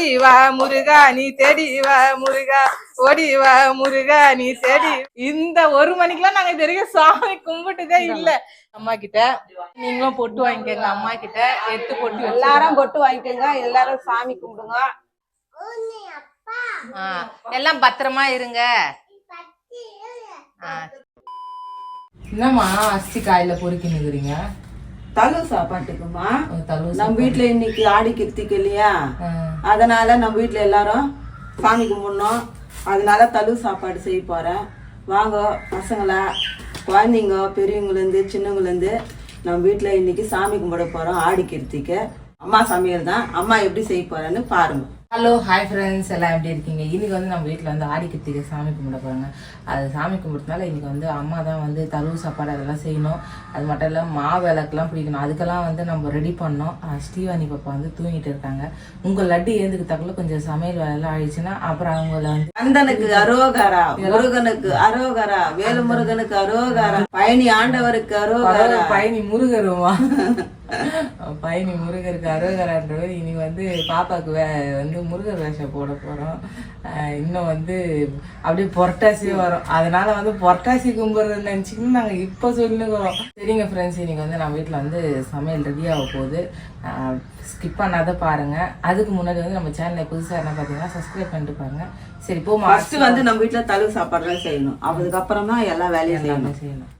ஓடி வா முருகா நீ தேடி வா முருகா. ஓடி வா முருகா நீ தேடி. இந்த ஒரு மணிக்கெல்லாம் நாங்க இது வரைக்கும் சாமி கும்பிட்டதே இல்ல. அம்மா கிட்ட நீங்களும் பொட்டு வாங்கிக்கோங்க. அம்மா கிட்ட எட்டு பொட்டு எல்லாரும் எல்லாரும் பொட்டு வாங்கிக்கோங்க. எல்லாரும் சாமி கும்பிடுங்க. எல்லாம் பத்திரமா இருங்க. என்னம்மா அஸ்தி காயில பொறுக்கி நிக்கிறீங்க தலு சாப்பாட்டுக்குமா? நம்ம வீட்ல இன்னைக்கு ஆடி கிருத்திக்கு இல்லையா? அதனால நம்ம வீட்ல எல்லாரும் சாமி கும்பிடணும். அதனால தலு சாப்பாடு செய்ய போறேன் வாங்க பசங்களா குழந்தைங்க பெரியவங்கலேருந்து சின்னவங்கலேருந்து நம்ம வீட்ல இன்னைக்கு சாமி கும்பிட போறோம் ஆடி கிருத்திக்கு. அம்மா சமையல் தான். அம்மா எப்படி செய்ய போறேன்னு பாருங்க. ஹலோ ஹாய் ஃப்ரெண்ட்ஸ் எல்லாம் எப்படி இருக்கீங்க? இன்னைக்கு வந்து நம்ம வீட்டில் வந்து ஆடி கிருத்திகை சாமி கும்பிட போகிறாங்க அது சாமி கும்பிட்றதுனால இன்னைக்கு வந்து அம்மா தான் வந்து தழுவு சாப்பாடு அதெல்லாம் செய்யணும். அது மட்டும் இல்லாமல் மாவு விளக்குலாம் பிடிக்கணும். அதுக்கெல்லாம் வந்து நம்ம ரெடி பண்ணோம். ஸ்ரீவாணி பாப்பா வந்து தூங்கிட்டு இருக்காங்க. உங்கள் லட்டு ஏந்துக்கு கொஞ்சம் சமையல் வேலைலாம் ஆயிடுச்சுன்னா அப்புறம் அவங்கள வந்து கந்தனுக்கு அரோகரா முருகனுக்கு அரோகரா வேலு முருகனுக்கு அரோகரா பழனி ஆண்டவருக்கு அரோகரா. பயணி முருகருமா? பயணி முருகருக்கு அரோகரான்றவர். இனி வந்து பாப்பாவுக்கு வே வந்து முருகர் வேஷம் போட போகிறோம் இன்னும் வந்து அப்படியே புரட்டாசி வரும். அதனால வந்து புரட்டாசி கும்பிட்றது நினச்சிக்கின்னு நாங்கள் இப்போ சொல்லுகிறோம். சரிங்க ஃப்ரெண்ட்ஸ் இன்னைக்கு வந்து நம்ம வீட்டில் வந்து சமையல் ரெடி ஆக போகுது. ஸ்கிப் பண்ணாத பாருங்க. அதுக்கு முன்னாடி வந்து நம்ம சேனலை புதுசாக என்ன பார்த்தீங்கன்னா சப்ஸ்கிரைப் பண்ணிட்டு பாருங்க. சரி போமா ஃபர்ஸ்ட் வந்து நம்ம வீட்ல தலு சாப்பாடு தான் செய்யணும். அதுக்கப்புறம் தான் எல்லா வேலையும் செய்யணும். செய்யணும்.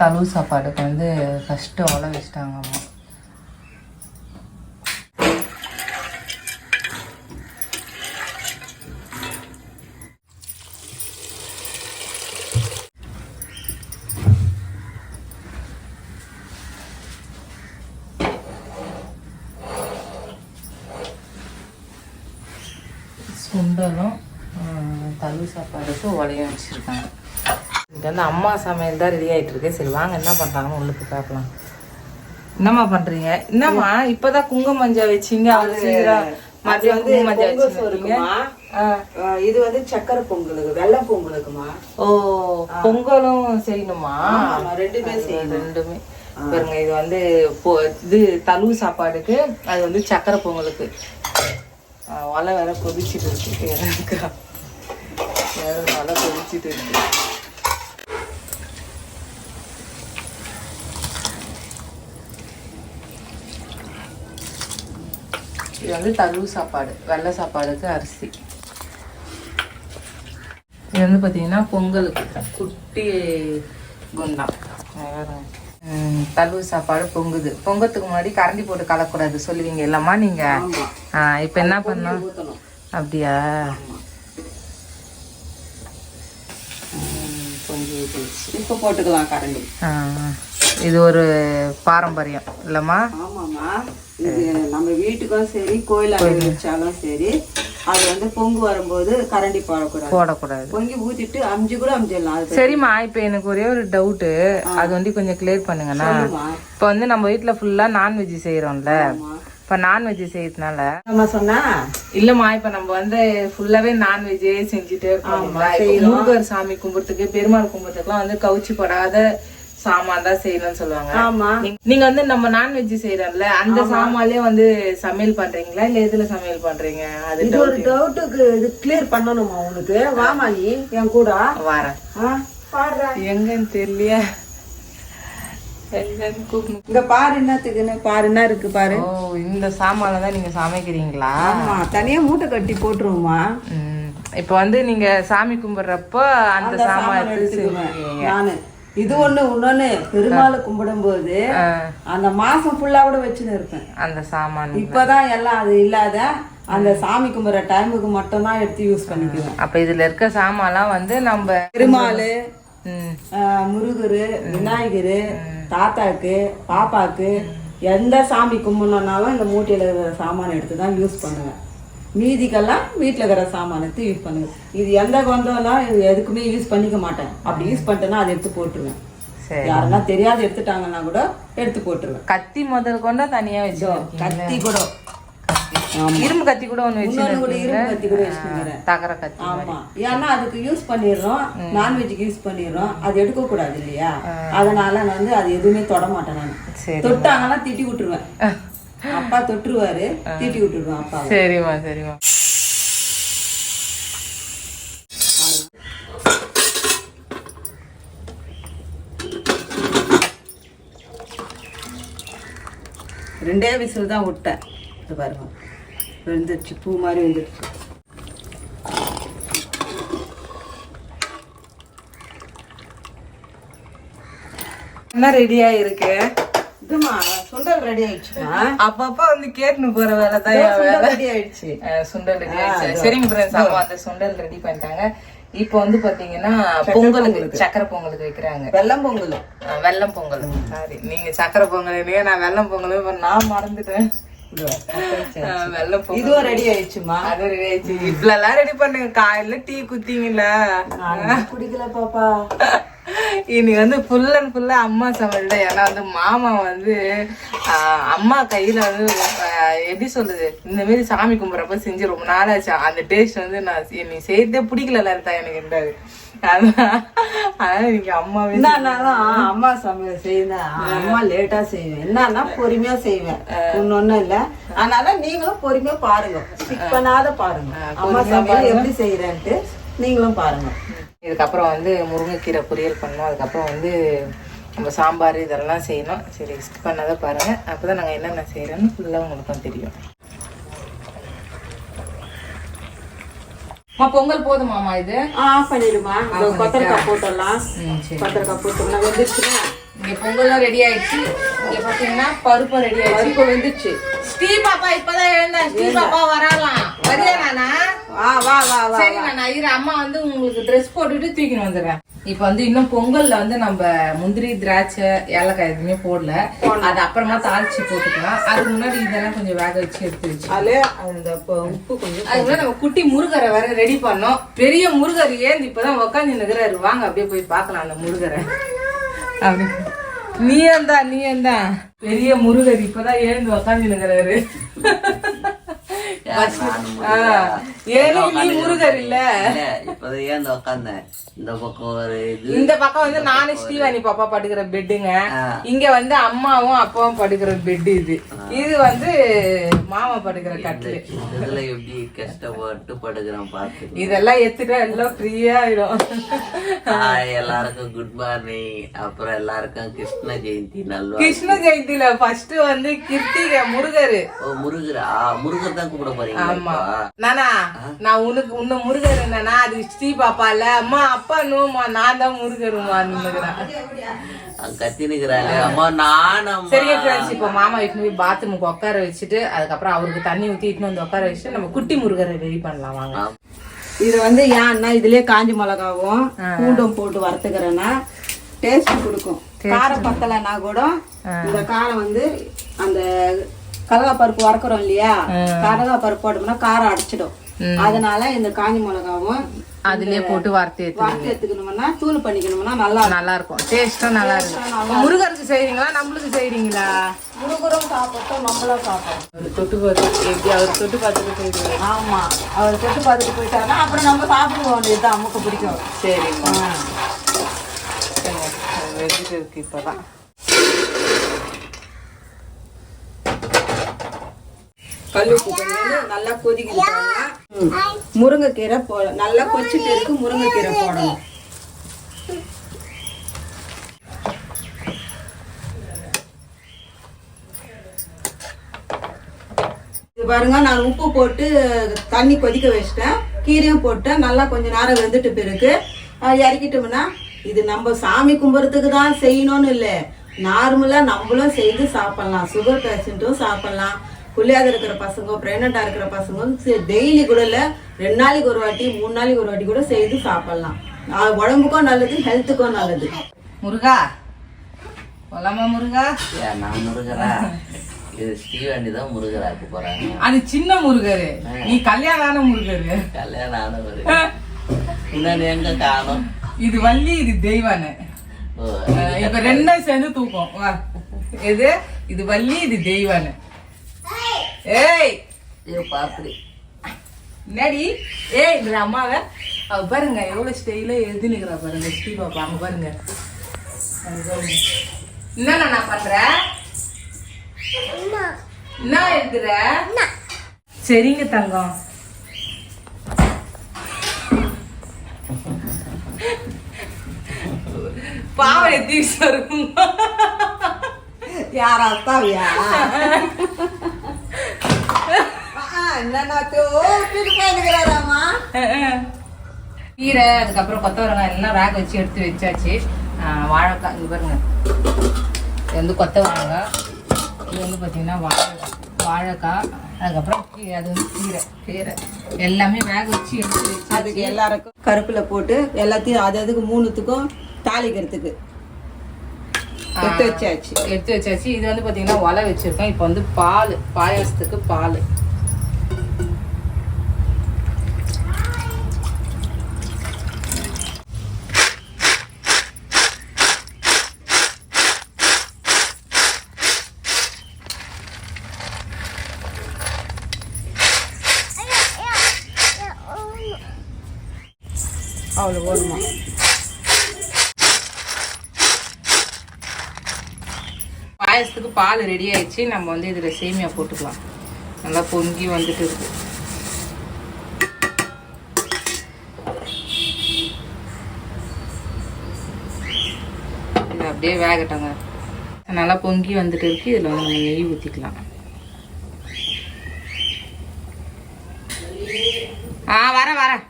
தழுவு சாப்பாடுக்கு வந்து ஃபஸ்ட்டு ஒலை வச்சிட்டாங்க அம்மா சுண்டலும் ஆஹ், தலு சாப்பாடுக்கு உலையும் வச்சுருக்காங்க இங்கே வந்து அம்மா சமையல் தான் ரெடி ஆயிட்டு இருக்கு சரி வாங்க என்ன பண்றாங்கன்னு உள்ளுக்கு பார்க்கலாம். என்னம்மா பண்றீங்க? என்னம்மா இப்பதான் குங்கும மஞ்சள் வச்சீங்க. அவங்க சீக்கிரா மதியம் வந்து இது வந்து சக்கரை பொங்கலுக்கு வெள்ளை பொங்கலுக்குமா? ஓ பொங்கலும் செய்யணுமா? ரெண்டுமே செய்யணும். ரெண்டுமே. பாருங்க இது வந்து இது தழுவு சாப்பாடுக்கு அது வந்து சக்கரை பொங்கலுக்கு. ஒலை வேற கொதிச்சிட்டு இருக்கு. எனக்கா வேற ஒலை கொதிச்சிட்டு இருக்கு. இது வந்து தழுவு சாப்பாடு வெள்ளை சாப்பாடுக்கு அரிசி. இது வந்து பார்த்தீங்கன்னா பொங்கலுக்கு குட்டி குண்டா. ம், தழுவு சாப்பாடு பொங்குது. பொங்கத்துக்கு முன்னாடி கரண்டி போட்டு கலக்கூடாது சொல்லுவீங்க இல்லம்மா நீங்க? ஆ, இப்ப என்ன பண்ணோம் அப்படியா? ம், பொங்கி ஊத்திடுச்சு. இப்ப போட்டுக்கலாம் கரண்டி. ஆ, இது ஒரு பாரம்பரியம் இல்லம்மா? ஆமாம்மா. இது நம்ம வீட்டுக்கும் சரி கோயிலாக வச்சாலும் சரி அது வந்து பொங்கு வரும்போது கரண்டி போடக்கூடாது. போடக்கூடாது. பொங்கி ஊத்திட்டு அமிஞ்சு கூட அமிஞ்சிடலாம். சரிம்மா இப்போ எனக்கு ஒரே ஒரு டவுட்டு அது வந்து கொஞ்சம் கிளியர் பண்ணுங்கண்ணா. இப்போ வந்து நம்ம வீட்டில் ஃபுல்லாக நான்வெஜ் செய்கிறோம்ல இப்போ நான்வெஜ் செய்யறதுனால நம்ம சொன்னா. இல்லம்மா இப்ப நம்ம வந்து ஃபுல்லாவே நான்வெஜ்ஜே செஞ்சுட்டே இருக்கோம் முருகர் சாமி கும்பிடுறதுக்கு பெருமாள் கும்பிடுறதுக்குலாம் வந்து கவுச்சி படாத சாமான் தான் செய்யணும்னு சொல்லுவாங்க. ஆமா. நீங்க- வந்து நம்ம நான்வெஜ் செய்யறோம்ல அந்த சாமான்லயே வந்து சமையல் பண்றீங்களா? இல்ல எதுல சமையல் பண்றீங்க? அது இது ஒரு டவுட்டுக்கு இது கிளியர் பண்ணணுமா உனக்கு வாமா நீ என் கூட. வரேன். எங்கன்னு தெரியல எங்கன்னு கூப்பிடணும் இங்க பாரு என்னத்துக்குன்னு. பாரு என்ன இருக்கு பாரு. ஓ இந்த சாமான்ல தான் நீங்க சமைக்கிறீங்களா? ஆமா தனியா மூட்டை கட்டி போட்டுருவோமா. இப்ப வந்து நீங்க சாமி கும்பிடுறப்போ அந்த சாமான் எடுத்து நானு. இது ஒண்ணு இன்னொன்னு பெருமாளை கும்பிடும்போது. அந்த மாசம் ஃபுல்லா கூட வச்சுன்னு இருப்பேன். அந்த சாமான். இப்பதான் எல்லாம் அது இல்லாத அந்த சாமி கும்பிடுற டைமுக்கு மட்டும் தான் எடுத்து யூஸ் பண்ணிக்குவேன். அப்ப இதுல இருக்க சாமான்லாம் வந்து நம்ம பெருமாள் முருகரு விநாயகரு தாத்தாக்கு பாப்பாக்கு எந்த சாமி கும்பிடணுன்னாலும் இந்த மூட்டையில் இருக்கிற சாமானை எடுத்து தான் யூஸ் பண்ணுவேன். மீதிக்கெல்லாம் வீட்டில் இருக்கிற சாமானை எடுத்து யூஸ் பண்ணுவேன் இது எந்த கொந்தம்லாம் இது எதுக்குமே யூஸ் பண்ணிக்க மாட்டேன். அப்படி யூஸ் பண்ணிட்டேன்னா அதை எடுத்து போட்டுருவேன். யாருன்னா தெரியாத எடுத்துட்டாங்கன்னா கூட எடுத்து போட்டுருவேன். கத்தி முதல் கொண்டா தனியா வச்சிருக்கீங்க கத்தி கூட. இரும்பு கத்தி கூட கூட வச்சுக்கிறேன் தகர கத்தி ஆமா. ஏன்னா அதுக்கு யூஸ் பண்ணிடுறோம். நான்வெஜ்க்கு யூஸ் பண்ணிடுறோம். அது எடுக்க கூடாது இல்லையா? அதனால நான் வந்து அது எதுவுமே தொட மாட்டேன் நான். தொட்டாங்கன்னா திட்டி விட்டுருவேன். அப்பா தொட்டுருவாரு. திட்டி விட்டுருவேன் அப்பா. சரிம்மா சரிம்மா. ரெண்டே விசில் தான் விட்டேன். இது பாருங்க. வெந்துருச்சு பூ மாதிரி வெந்துருச்சு என்ன ரெடியா இருக்கு இதுமா சுண்டல் ரெடி ஆயிடுச்சுமா அப்பப்ப வந்து கேட்டுன்னு போற வேலை தான் ரெடி ஆயிடுச்சு. சுண்டல் ரெடி ஆயிடுச்சு. சரிங்க ஃப்ரெண்ட்ஸ் ஆமா அந்த சுண்டல் ரெடி பண்ணிட்டாங்க. இப்போ வந்து பாத்தீங்கன்னா பொங்கலுக்கு சக்கரை பொங்கலுக்கு வைக்கிறாங்க. வெள்ளம் பொங்கல். வெல்லம் பொங்கல். சாரி நீங்க சக்கரை பொங்கல் நான் வெல்லம் பொங்கல் நான் மறந்துட்டேன். இதுவும் ரெடி ஆயிடுச்சுமா? அது ரெடி ஆயிடுச்சு. இவ்வளவு ரெடி பண்ணுங்க காலையில டீ குத்தீங்கல்ல. குடிக்கல பாப்பா. வந்து ஃபுல் அண்ட் ஃபுல்லா அம்மா சமையல் தான் ஏன்னா வந்து மாமா வந்து அம்மா கையில வந்து எப்படி சொல்றது? இந்த மாதிரி சாமி கும்பிட்றப்ப செஞ்சு ரொம்ப நாள் ஆச்சு. அந்த டேஸ்ட் வந்து நான் நீ செய்யறதே பிடிக்கல இருந்தா எனக்கு இருந்தாரு அதான் இன்னைக்கு அம்மாவே என்னன்னாலும் அம்மா சமையல் செய்வேன் அம்மா லேட்டா செய்வேன். என்னன்னா பொறுமையா செய்வேன். ஒன்னொன்னும் இல்ல. அதனால நீங்களும் பொறுமையா பாருங்க. ஸ்கிப் பண்ணாத பாருங்க. அம்மா சமையல் எப்படி செய்யறேன்ட்டு நீங்களும் பாருங்க. இதுக்கப்புறம் வந்து முருங்கைக்கீரை பொரியல் பண்ணோம் அதுக்கப்புறம் வந்து நம்ம சாம்பார் இதெல்லாம் செய்யணும். சரி ஸ்கிப் பண்ணாத பாருங்க. அப்பதான் நாங்க என்னென்ன செய்யறோம்னு ஃபுல்லா உங்களுக்கும் தெரியும். பொங்கல் போதுமாமா இது? ஆஃப் பண்ணிடுமா. கொத்தரக்காய் போட்டுடலாம். கொத்தரக்காய் போட்டோம்னா வெந்துருச்சுன்னா? இங்க பொங்கல்லாம் ரெடி ஆயிடுச்சு. இங்க பாத்தீங்கன்னா பருப்பு ரெடி ஆயிடுச்சு. பருப்பு வெந்துச்சு ஸ்ரீ பாப்பா இப்பதான் எழுந்தா ஸ்ரீ பாப்பா வராலாம் வரியா நானா? வா வா வா சரி நான்? அம்மா வந்து உங்களுக்கு ட்ரெஸ் போட்டுட்டு தூக்கின்னு வந்துடுறேன். இப்போ வந்து இன்னும் பொங்கல்ல வந்து நம்ம முந்திரி திராட்சை ஏலக்காய் எதுவுமே போடல. அது அப்புறமா தாளிச்சு போட்டுக்கலாம். அதுக்கு முன்னாடி இதெல்லாம் கொஞ்சம் வேக வச்சு எடுத்து வச்சு அதுல அந்த உப்பு கொஞ்சம் அதுக்குள்ள நம்ம குட்டி முருகரை வேற ரெடி பண்ணோம். பெரிய முருகர் ஏந்து இப்பதான் உக்காந்து நிற்கிறாரு வாங்க அப்படியே போய் பார்க்கலாம் அந்த முருகரை. அப்படி. நீ ஏந்தா நீ ஏந்தா? பெரிய முருகர் இப்பதான் எழுந்து உக்காந்து நிற்கிறாரு முருகர் இல்ல? இப்பதான் இந்த உக்காந்தேன் இந்த பக்கம் ஒரு இது இந்த பக்கம் வந்து நானு ஸ்ரீவாணி பாப்பா படுக்கிற பெட்டுங்க. இங்க வந்து அம்மாவும் அப்பாவும் படுக்கிற பெட் இது. இது வந்து மாமா படுக்கிற கட்டிலு. இதுல எப்படி கஷ்டப்பட்டு படுக்கிறேன் பார்த்து இதெல்லாம் எடுத்துட்டா எல்லாம் ஃப்ரீயா ஆயிடும். எல்லாருக்கும் குட் மார்னிங் அப்புறம் எல்லாருக்கும் கிருஷ்ண ஜெயந்தி நல்வா கிருஷ்ண ஜெயந்தில ஃபர்ஸ்ட் வந்து கிருத்திகை முருகர். ஓ முருகரா? முருகர் தான் கூப்பிட போறீங்க ஆமா. நானா நான் உனக்கு உன்ன முருகர் என்னன்னா அது ஸ்ரீ பாப்பா இல்ல அம்மா அப்பா நோமா நான் தான் முருகருமா நின்னுக்கிறேன் கத்தினுக்கிறாங்க அம்மா நானும் சரிங்க ஃப்ரெண்ட்ஸ் இப்போ மாமா இட்டுன்னு போய் பாத்ரூமுக்கு உட்கார வச்சுட்டு அதுக்கப்புறம் அவருக்கு தண்ணி ஊத்தி இட்டுன்னு வந்து உட்கார வச்சுட்டு நம்ம குட்டி முருகரை ரெடி பண்ணலாம் வாங்க. இது வந்து ஏன்னா இதுலயே காஞ்சி மிளகாவும் பூண்டும் போட்டு வறுத்துக்கிறேன்னா டேஸ்ட் கொடுக்கும். காரம் பத்தலைன்னா கூட இந்த காரம் வந்து அந்த கடலா பருப்பு வறுக்கிறோம் இல்லையா? கடலா பருப்பு போட்டோம்னா காரம் அடைச்சிடும். அதனால இந்த காஞ்சி மிளகாவும் அதுலயே போட்டு வறுத்து வறுத்து எடுத்துக்கணும்னா தூள் பண்ணிக்கணும்னா நல்லா. நல்லா இருக்கும். டேஸ்டும் நல்லா இருக்கும் முருகருக்கு செய்றீங்களா? நம்மளுக்கு செய்றீங்களா? முருகரும் சாப்பிட்டோம் நம்மளும் சாப்பிட்டோம். தொட்டு பார்த்து எப்படி அவர் தொட்டு பார்த்துட்டு செய்றீங்க ஆமா. அவர் தொட்டு பார்த்துட்டு போயிட்டாருன்னா அப்புறம் நம்ம சாப்பிடுவோம். இதுதான் அம்முக்கு பிடிக்கும். சரிம்மா. வெஜிட்டு இருக்கு இப்பதான் கல்லுப்பு கொஞ்சம் நல்லா கொதிக்குது. முருங்கைக்கீரை போட நல்லா கொச்சிட்டு இருக்கு முருங்கைக்கீரை போடணும். இது பாருங்க நான் உப்பு போட்டு தண்ணி கொதிக்க வச்சிட்டேன். கீரையும் போட்டேன். நல்லா கொஞ்ச நேரம் வெந்துட்டு பிறகு இறக்கிட்டோம்னா இது நம்ம சாமி கும்பிட்றதுக்கு தான் செய்யணும்னு இல்லை. நார்மலாக நம்மளும் செய்து சாப்பிடலாம். சுகர் பேஷண்ட்டும் சாப்பிடலாம். புள்ளியாக இருக்கிற பசங்க ப்ரெக்னெண்ட்டாக இருக்கிற பசங்க டெய்லி கூட இல்லை ரெண்டு நாளைக்கு ஒரு வாட்டி மூணு நாளைக்கு ஒரு வாட்டி கூட செய்து சாப்பிடலாம். உடம்புக்கும் நல்லது ஹெல்த்துக்கும் நல்லது. முருகா? போலாமா முருகா? நான் முருகரா? இது ஸ்ரீவண்டி தான் முருகராக்கு போறாங்க. அது சின்ன முருகரு. நீ கல்யாணான முருகரு. கல்யாணம் ஆனவர் இன்னொன்று எங்க காணும்? இது வள்ளி இது தெய்வானு இப்ப ரெண்டும் சேர்ந்து தூக்கம். வா. எது? இது வள்ளி இது தெய்வானு ஏய் ஐயோ பாப்படி என்னடி? ஏய் இந்த அம்மாவை? அவ பாருங்க எவ்வளவு ஸ்டைல எழுதினுக்கிறா பாருங்க ஸ்ரீ பாப்பா அங்க பாருங்க. அங்க பாருங்க. என்ன நான் பண்றேன் என்ன எழுதுற? சரிங்க தங்கம். பாவம் எத்தி யார் அத்தாவியா கீரை அதுக்கப்புறம் கொத்தவரங்காய் எல்லாம் வேக வச்சு எடுத்து வச்சாச்சு. வாழைக்காய் இங்க பாருங்க. இது வந்து கொத்தவரங்காய். இது வந்து பார்த்தீங்கன்னா வாழை வாழைக்காய் அதுக்கப்புறம் கீரை அது வந்து கீரை கீரை. எல்லாமே வேக வச்சு எடுத்து வச்சு அதுக்கு எல்லாருக்கும் கருப்பில் போட்டு எல்லாத்தையும் அது அதுக்கு மூணுத்துக்கும் தாளிக்கிறதுக்கு எடுத்து வச்சாச்சு. எடுத்து வச்சாச்சு. இது வந்து பார்த்தீங்கன்னா ஒலை வச்சிருக்கோம். இப்போ வந்து பால் பாயாசத்துக்கு பால். பால் ரெடி ஆயிடுச்சு. நம்ம வந்து இதில் சேமியா போட்டுக்கலாம். நல்லா பொங்கி வந்துட்டு இருக்கு. இது அப்படியே வேகட்டங்க. நல்லா பொங்கி வந்துட்டு இருக்கு. இதில் வந்து நம்ம நெய் ஊற்றிக்கலாம் ஆ வரேன் வரேன்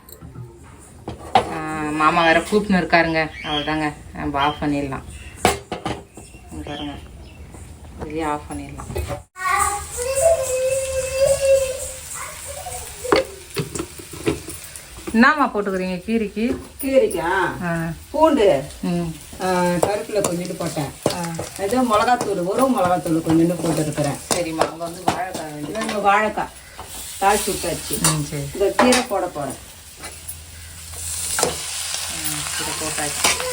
மாமா வேற கூப்பிட்டு இருக்காருங்க. அவ்வளோதாங்க நம்ம ஆஃப் பண்ணிடலாம். பாருங்கள் இதுலயே ஆஃப் பண்ணிடலாம். என்னம்மா போட்டுக்கிறீங்க? கீரைக்கு? கீரைக்கா? பூண்டு. ம். கருப்பில் கொஞ்சோண்டு போட்டேன். ஏதோ மிளகாத்தூள் ஒரு மிளகாத்தூள் கொஞ்சோண்டு போட்டுருக்கிறேன். சரிம்மா அங்கே வந்து வாழைக்காய் நம்ம வாழைக்காய். தாளிச்சு விட்டாச்சு. சரி. இந்த கீரை போட போகிறேன் இதை போட்டாச்சு.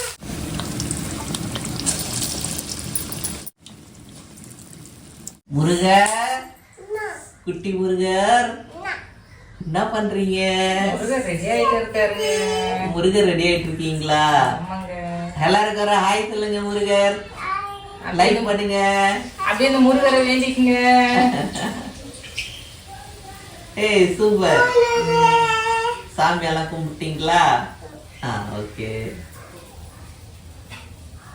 முருகர். குட்டி முருகர். என்ன பண்றீங்க? முருகன் ரெடி ஆகிட்டு இருக்காரு. முருகர் ரெடி ஆயிட்டு இருக்கீங்களா? எல்லாருக்கும் ஒரு ஹாய் சொல்லுங்க முருகர். லைக் பண்ணுங்க. அப்படியே இந்த முருகரை வேண்டிக்குங்க. ஏய் சூப்பர். சாமி எல்லாம் கும்பிட்டீங்களா? ஆ ஓகே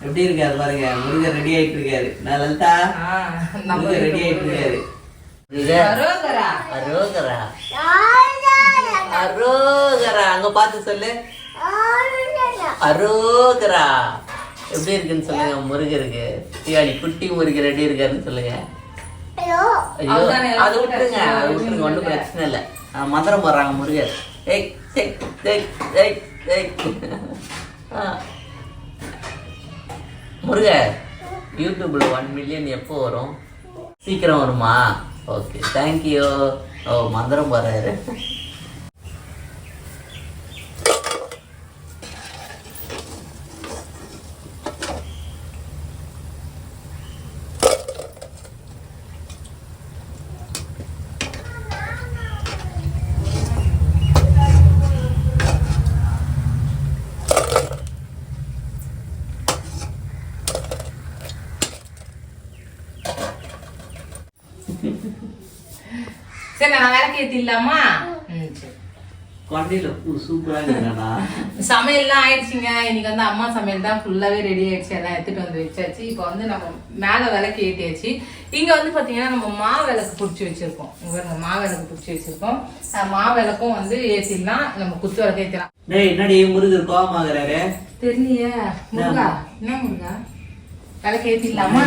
எப்படி இருக்காரு பாருங்க முருகர் ரெடி ஆயிட்டு இருக்காரு. நான் லலிதா? முருகர் ரெடி ஆயிட்டு இருக்காரு. அரோகரா. அரோகரா. அரோகரா. அங்க பார்த்து சொல்லு. அரோகரா. எப்படி இருக்குன்னு சொல்லுங்க முருகருக்கு. தீவாளி குட்டி முருகர் எப்படி இருக்காருன்னு சொல்லுங்க. ஐயோ அது விட்டுருங்க அது விட்டுருங்க ஒன்றும் பிரச்சனை இல்லை. ஆ, மந்திரம் போடுறாங்க முருகர். ஏய் ஏய் ஏய் ஏய் ஏய். ஆ. முருக யூடியூப்ல ஒன் மில்லியன் எப்போ வரும்? சீக்கிரம் வருமா? ஓகே தேங்க்யூ ஓ மந்திரம் போறாரு சரி நான் விளக்கு ஏத்திடலாமா? ம். சரி. சமையல்லாம் ஆயிடுச்சுங்க. இன்னைக்கு வந்து அம்மா சமையல் தான் ஃபுல்லாவே ரெடி ஆயிடுச்சு. எல்லாம் எடுத்துட்டு வந்து வச்சாச்சு. இப்போ வந்து நம்ம மேல விளக்கு ஏத்தியாச்சு. இங்க வந்து பாத்தீங்கன்னா நம்ம மா விளக்கு பிடிச்சி வச்சிருக்கோம். பாருங்க மா விளக்கு பிடிச்சி வச்சிருக்கோம். மா விளக்கும் வந்து ஏத்திடலாம். நம்ம குத்து விளக்கு ஏத்திடலாம். டேய் என்னடி முருகர் கோபமாகறாரு தெரியலையே. முருகா? என்ன முருகா? விளக்கு ஏத்திடலாமா?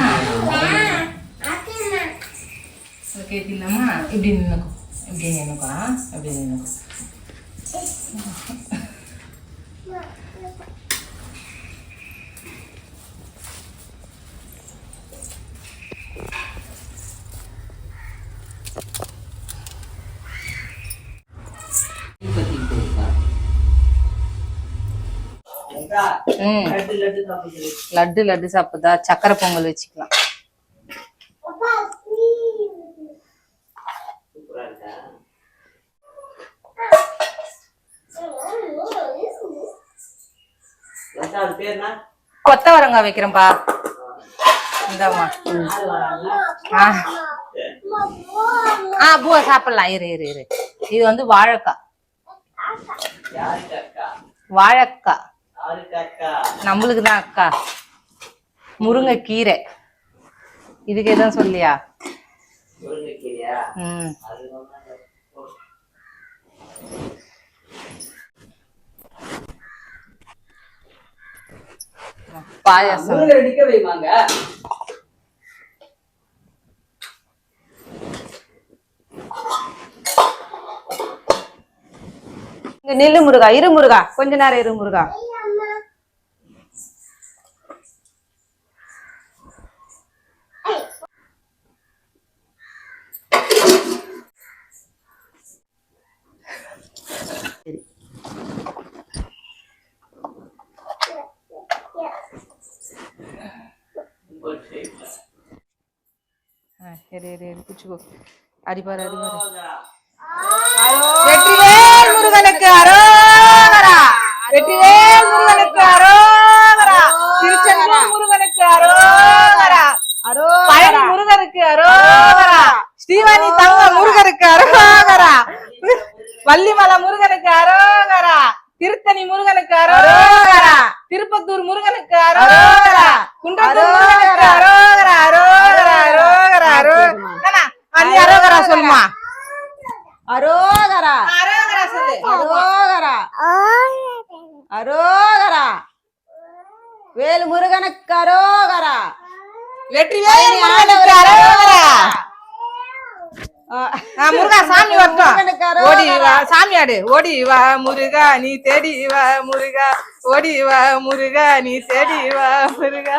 கேத்திடலாமா இப்படி நின்னுக்கும் இப்படி நின்னுக்கா இப்படி நின்னுக்கும் லட்டு லட்டு சாப்பிடுதா? சக்கரை பொங்கல் வச்சுக்கலாம். கொத்தவரங்காய் யாரு வராங்க ஆ. பூவா சாப்பிடலாம். இரு இரு இரு. இது வந்து வாழைக்காய். வாழைக்காய். நம்மளுக்கு தான் அக்கா. முருங்கைக்கீரை. இதுக்கு எதுவும் சொல்லியா? முருங்கைக்கீரையா? ம் அது ஒண்ணும் இல்ல. போ. பாயாசம். நிக்க வைவாங்க இங்க நில்லு முருகா இரு முருகா. கொஞ்ச நேரம் இரு முருகா. रे रे कुछ को अरे बार अरे बार वेट्रीवेल मुरुगनक अरोरा वेट्रीवेल அரோகரா. வேலு முருகனுக்கு அரோகரா. வெற்றிவேல் முருகனுக்கு அரோகரா முருகா சாமி வரட்டும். ஓடி வா சாமி ஆடு. ஓடி வா முருகா நீ தேடி வா முருகா. ஓடி வா முருகா நீ தேடி வா முருகா.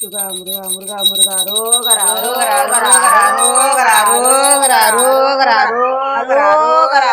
முருகா முருகா முருகா முருகா அரோகரா அரோகரா அரோகரா அரோகரா அரோகரா அரோகரா அரோகரா அரோகரா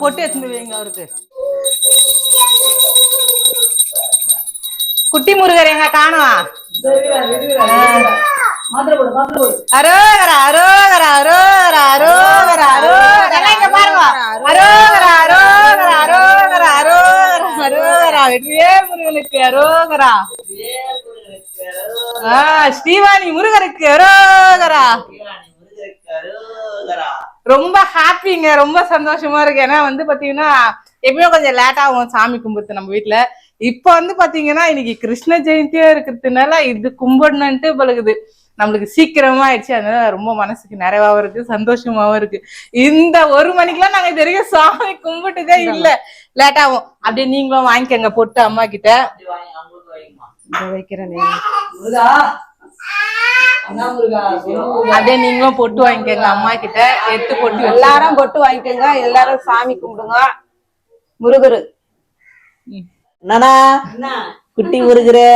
பொட்டு எடுத்துட்டு வைங்க அவருக்கு. குட்டி முருகர் எங்க காணும்? அரோகர அரோகர அரோகர அரோகர அரோகர. இங்க பாருங்க. அரோகர அரோகர அரோகர அரோகர அரோகரா. வெற்றியே முருகனுக்கு அரோகரா. ஸ்ரீவாணி முருகருக்கு அரோகரா. ரொம்ப ஹாப்பிங்க ரொம்ப சந்தோஷமா இருக்கு. ஏன்னா வந்து பாத்தீங்கன்னா எப்பயுமே கொஞ்சம் லேட் ஆகும் சாமி கும்பிடுறது நம்ம வீட்ல. இப்ப வந்து பாத்தீங்கன்னா இன்னைக்கு கிருஷ்ண ஜெயந்தியா இருக்கிறதுனால இது கும்பிடணுன்ட்டு பழகுது. நம்மளுக்கு சீக்கிரமா ஆயிடுச்சு அதனால ரொம்ப மனசுக்கு நிறைவாவும் இருக்கு சந்தோஷமாவும் இருக்கு. இந்த ஒரு மணிக்கெல்லாம் நாங்க இது வரைக்கும் சாமி கும்பிட்டதே இல்ல. லேட் ஆகும். அப்படியே நீங்களும் வாங்கிக்கங்க போட்டு அம்மா கிட்ட. வைக்கிறேன். முருகா அண்ணா முருகா அப்படியே நீங்களும் பொட்டு வாங்கிக்கங்க அம்மா கிட்ட எடுத்து பொட்டு வச்சு- எல்லாரும் பொட்டு வாங்கிக்கோங்க எல்லாரும் சாமி கும்பிடுங்க. முருகரு. குட்டி முருகரு.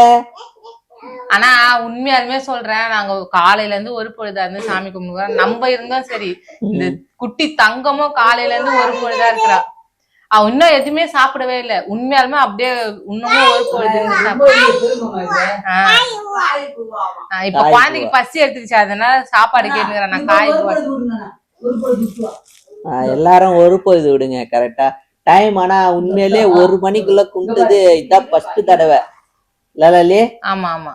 ஆனா உண்மையாலுமே சொல்றேன் நாங்க காலையில இருந்து ஒரு பொழுதா இருந்து சாமி கும்பிடுவோம் நம்ம இருந்தோம் சரி இந்த குட்டி தங்கமும் காலையில இருந்து ஒரு பொழுதா இருக்கிறா. அவ இன்னும் எதுவுமே சாப்பிடவே இல்ல. உண்மையாலுமே அப்படியே இன்னமும் ஒரு பொழுது இப்ப குழந்தைக்கு பசி எடுத்துக்கிச்சு அதனால சாப்பாடு கேட்டுக்கிறேன் நான் காய் போட்டு ஒரு பொழுது விட்டுருவா ஆ, எல்லாரும் ஒரு பொழுது விடுங்க கரெக்டா டைம் ஆனா உண்மையிலே ஒரு மணிக்குள்ள கும்பிட்டது இதான் ஃபர்ஸ்ட் தடவை. லலலே ஆமா ஆமா.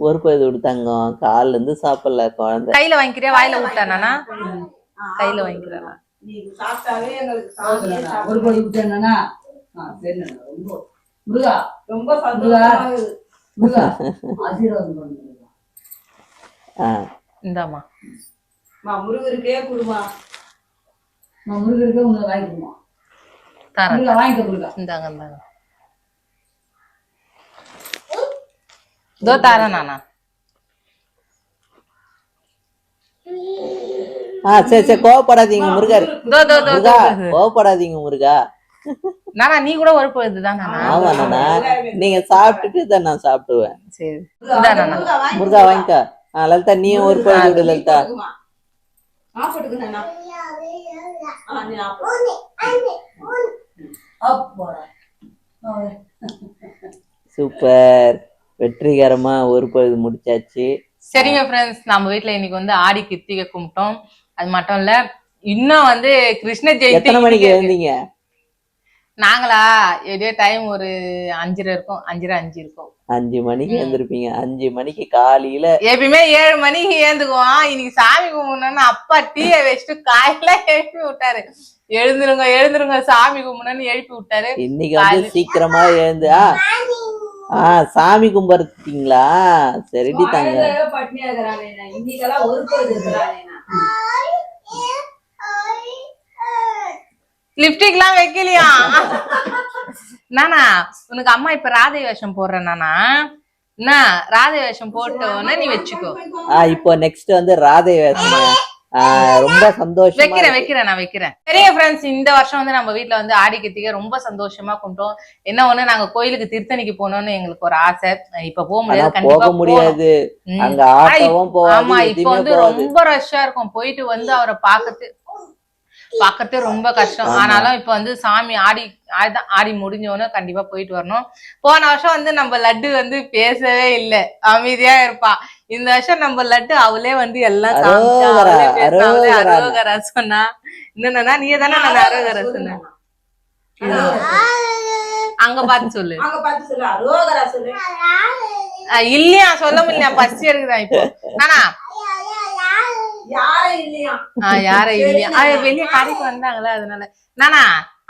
ஒரு பொழுது விடுத்தாங்க கால்ல இருந்து சாப்பிடல குழந்தை. கையில வாங்கிக்கிறியா வாயில விட்டானா கையில வாங்கிக்கிறா நீ சாப்பிட்டாவே எங்களுக்கு சாப்பிடவே சாப்பிட ஒரு கோடி விட்டேன்னா சரி ரொம்ப முருகா. ரொம்ப. முருகா. ஆசீர்வாதம் பண்ணுங்க ஆ, இந்தாமா அம்மா, முருகருக்கே குடுமா. நான் முருகருக்கு உங்களை வாங்கிக்கணுமா தரேன் வாங்கிக்க முருகா இந்தாங்க இந்தாங்க. இதோ தரேன் நானா. ஆ சரி சரி கோவப்படாதீங்க முருகர். இதோ இதோ இதோ, இதோ முருகா கோவப்படாதீங்க முருகா. நானா நீ கூட ஒரு பொழுது தான் நானா? ஆமா நானா. நீங்க சாப்பிட்டுட்டு தான் நான் சாப்பிடுவேன். சரி. முருகா வாங்கி முருகா வாங்கிக்க. ஆ, லலிதா நீயும் ஒரு பொழுது விடு லலிதா. நீ சூப்பர். வெற்றிகரமா ஒரு பொழுது முடிச்சாச்சு. சரிங்க ஃப்ரெண்ட்ஸ் நம்ம வீட்ல இன்னைக்கு வந்து ஆடி கிருத்திகை கும்பிட்டோம். அது மட்டும் இல்ல இன்னும் வந்து கிருஷ்ண எத்தனை மணிக்கு ஜெயந்தி எழுந்தீங்க? நாங்களா? எப்படியோ டைம் ஒரு அஞ்சரை இருக்கும். அஞ்சரை அஞ்சு இருக்கும். அஞ்சு மணிக்கு எழுந்திருப்பீங்க. அஞ்சு மணிக்கு காலையில எப்பயுமே ஏழு மணிக்கு ஏந்துக்குவோம். இன்னைக்கு சாமி கும்பிடணும்னு அப்பா டீயை வச்சுட்டு காலையில எழுப்பி விட்டாரு. எழுந்துருங்க எழுந்துருங்க சாமி கும்பிடணும்னு எழுப்பி விட்டாரு. இன்னைக்கு வந்து சீக்கிரமா எழுந்து ஆ. ஆ சாமி கும்பிடுறீங்களா சரிடி தாங்க. லிப்டிக் எல்லாம் லிப்டிக்லாம் வைக்கலையா? நானா உனக்கு அம்மா இப்ப ராதை வேஷம் போடுறேன் நானா? என்ன ராதை வேஷம் போட்ட உடனே நீ வச்சுக்கோ. இப்போ நெக்ஸ்ட் வந்து ராதை வேஷம். ரொம்ப சந்தோஷமா வைக்கிறேன். வைக்கிறேன் நான் வைக்கிறேன். சரிங்க ஃப்ரெண்ட்ஸ் இந்த வருஷம் வந்து நம்ம வீட்ல வந்து ஆடி கிருத்திகை ரொம்ப சந்தோஷமா கும்பிட்டோம் என்ன ஒண்ணு நாங்க கோயிலுக்கு திருத்தணிக்கு போகணும்னு எங்களுக்கு ஒரு ஆசை. இப்ப போக முடியாது போக கண்டிப்பா. முடியாது. ஆமா இப்ப வந்து ரொம்ப ரஷ்ஷா இருக்கும். போயிட்டு வந்து அவரை பாக்கத்து பாக்கறது ரொம்ப கஷ்டம். ஆனாலும் இப்ப வந்து சாமி ஆடி ஆடி- ஆடி முடிஞ்சோன்னு கண்டிப்பா போயிட்டு வரணும். போன வருஷம் வந்து நம்ம லட்டு வந்து பேசவே இல்ல. அமைதியா இருப்பா. இந்த வருஷம் நம்ம லட்டு அவளே வந்து எல்லாம் அவளே அரோகரா. சொன்னா. என்னன்னா நீ தானே நான் அரோகரா சொன்ன. அங்க பார்த்து சொல்லு. அங்க பார்த்து சொல்லு. அரோகரா சொல்லு. அஹ் இல்லையா? சொல்ல முடியல. பசி இருக்குதான் இப்போ. நானா? இல்லையா? வெளிய கடைக்கு வந்தாங்களே அதனால. நானா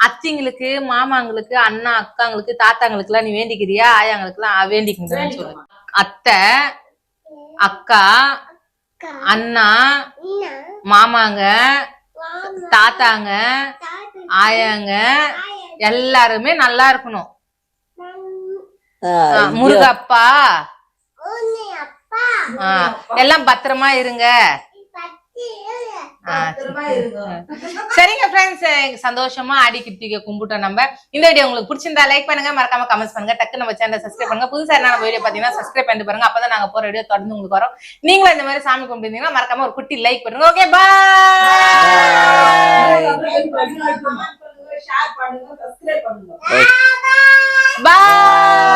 அத்திங்களுக்கு மாமாங்களுக்கு அண்ணா அக்காங்களுக்கு தாத்தாங்களுக்கு எல்லாம் நீ வேண்டிக்கிறியா? ஆயாங்களுக்கு எல்லாம் வேண்டிக்கணும்னு சொல்லு அத்தை அக்கா அண்ணா மாமாங்க தாத்தாங்க ஆயாங்க எல்லாருமே நல்லா இருக்கணும். முருகப்பா. ஆ, எல்லாம் பத்திரமா இருங்க. சரிங்க ஃப்ரெண்ட்ஸ் சந்தோஷமா ஆடி கிருத்திகை கும்பிட்டோம் நம்ம. இந்த வீடியோ உங்களுக்கு பிடிச்சிருந்தா லைக் பண்ணுங்க. மறக்காம கமெண்ட்ஸ் பண்ணுங்க. டக்கு நம்ம சேனலை சப்ஸ்கிரைப் பண்ணுங்க. புதுசா நம்ம வீடியோ பாத்தீங்கன்னா சப்ஸ்கிரைப் பண்ணிட்டு பாருங்க. அப்பதான் நாங்க போற வீடியோ தொடர்ந்து உங்களுக்கு வரும். நீங்களும் இந்த மாதிரி சாமி கும்பிட்டுருந்தீங்கன்னா மறக்காம ஒரு குட்டி லைக் பண்ணுங்க. Okay bye. பாய்